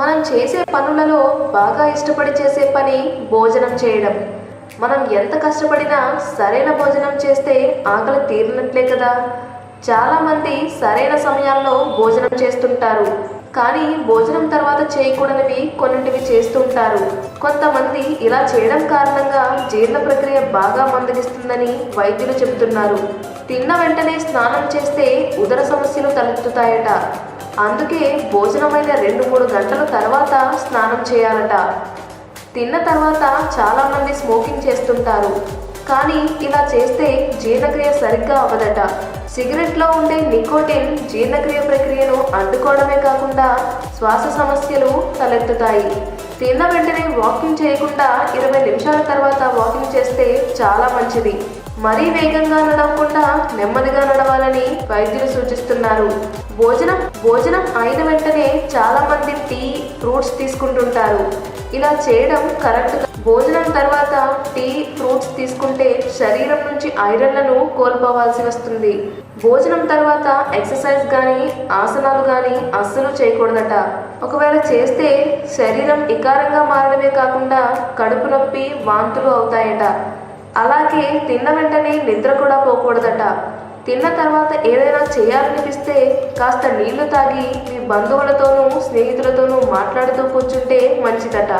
మనం చేసే పనులలో బాగా ఇష్టపడి చేసే పని భోజనం చేయడం. మనం ఎంత కష్టపడినా సరైన భోజనం చేస్తే ఆకలి తీరినట్లే కదా. చాలామంది సరైన సమయాల్లో భోజనం చేస్తుంటారు. కానీ భోజనం తర్వాత చేయకూడనివి కొన్నింటివి చేస్తుంటారు. కొంతమంది ఇలా చేయడం కారణంగా జీర్ణ ప్రక్రియ బాగా మందగిస్తుందని వైద్యులు చెబుతున్నారు. తిన్న వెంటనే స్నానం చేస్తే ఉదర సమస్యలు తలెత్తుతాయట. అందుకే భోజనమైన రెండు మూడు గంటల తర్వాత స్నానం చేయాలట. తిన్న తర్వాత చాలామంది స్మోకింగ్ చేస్తుంటారు. కానీ ఇలా చేస్తే జీర్ణక్రియ సరిగ్గా అవ్వదట. సిగరెట్లో ఉండే నికోటిన్ జీర్ణక్రియ ప్రక్రియను అడ్డుకోవడమే కాకుండా శ్వాస సమస్యలు తలెత్తుతాయి. తిన్న వెంటనే వాకింగ్ చేయకుండా ఇరవై నిమిషాల తర్వాత వాకింగ్ చేస్తే చాలా మంచిది. మరీ వేగంగా నడవకుండా నెమ్మదిగా నడవాలని వైద్యులు సూచిస్తున్నారు. భోజనం భోజనం అయిన వెంటనే చాలా మంది టీ ఫ్రూట్స్ తీసుకుంటుంటారు. ఇలా చేయడం కరెక్ట్ భోజనం తర్వాత టీ ఫ్రూట్స్ తీసుకుంటే శరీరం నుంచి ఐరన్లను కోల్పోవాల్సి వస్తుంది. భోజనం తర్వాత ఎక్సర్సైజ్ కానీ ఆసనాలు కానీ అస్సలు చేయకూడదట. ఒకవేళ చేస్తే శరీరం ఇకారంగా మారడమే కాకుండా కడుపు నొప్పి వాంతులు అవుతాయట. అలాగే తిన్న వెంటనే నిద్ర కూడా పోకూడదట. తిన్న తర్వాత ఏదైనా చేయాలనిపిస్తే కాస్త నీళ్ళు తాగి మీ బంధువులతోనూ స్నేహితులతోనూ మాట్లాడుతూ కూర్చుంటే మంచిదట.